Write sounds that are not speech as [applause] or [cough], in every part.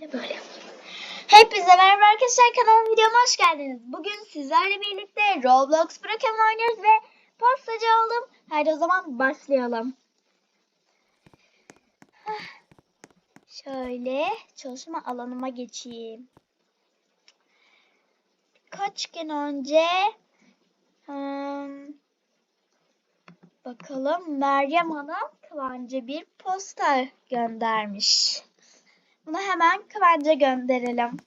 de böyle. Hepinize merhaba arkadaşlar kanalıma videoma hoş geldiniz. Bugün sizlerle birlikte Roblox Broken oynuyoruz ve postacı oldum. Haydi o zaman başlayalım. Hah. Şöyle çalışma alanıma geçeyim. Kaç gün önce hmm, bakalım Meryem Hanım Kıvancı bir posta göndermiş. Bunu hemen Kıvanç'a gönderelim.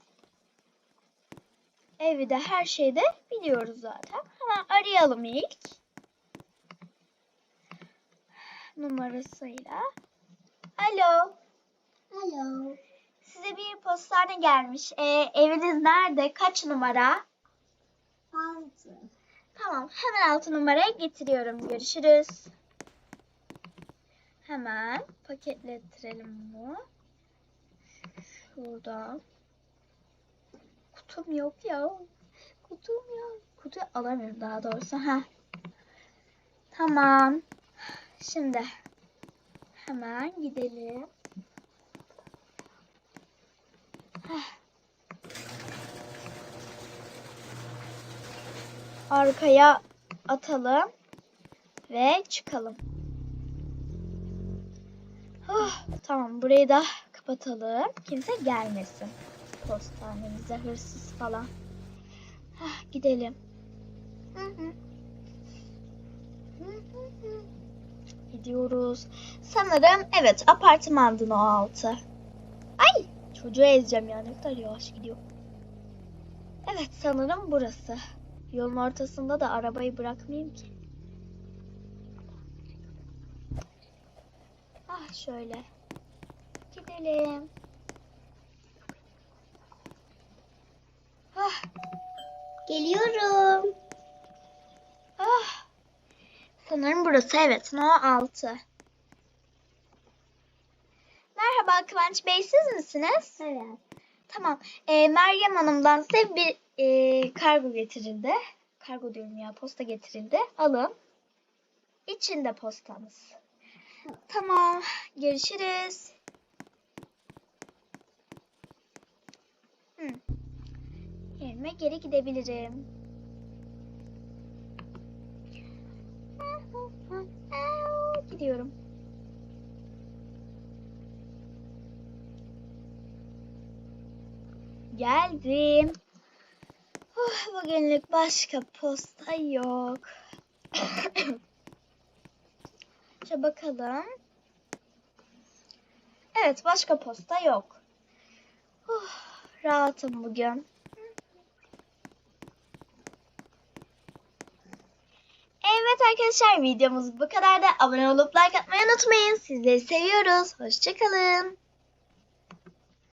Evi de her şeyi de biliyoruz zaten. Hemen arayalım ilk. Numarasıyla. Alo. Alo. Size bir postane gelmiş. Ee, eviniz nerede? Kaç numara? Altı. Tamam. Hemen altı numaraya getiriyorum. Görüşürüz. Hemen paketlettirelim bunu. Şurada. Kutum yok ya. Kutum yok. Kutu alamıyorum daha doğrusu. Ha. Tamam. Şimdi hemen gidelim. Heh. Arkaya atalım ve çıkalım. Oh, tamam burayı da kapatalım. Kimse gelmesin. Postanemize hırsız falan. Hah, gidelim. Gidiyoruz. Sanırım evet apartmandın o altı. Ay çocuğu ezeceğim ya ne kadar yavaş gidiyor. Evet sanırım burası. Yolun ortasında da arabayı bırakmayayım ki. Ah şöyle. Gidelim. Ah, Geliyorum. ah. Sanırım burası evet. No 6. Merhaba Kıvanç Bey siz misiniz? Evet. Tamam. Ee, Meryem Hanım'dan size bir e, kargo getirildi. Kargo diyorum ya posta getirildi. Alın. İçinde postanız. Tamam. Görüşürüz. Hı. Yerime geri gidebilirim. Gidiyorum. Geldim. Oh, bugünlük başka posta yok. [coughs] Şöyle bakalım. Evet başka posta yok. Rahatım bugün. Evet arkadaşlar videomuz bu kadar da abone olup like atmayı unutmayın. Sizleri seviyoruz. Hoşçakalın.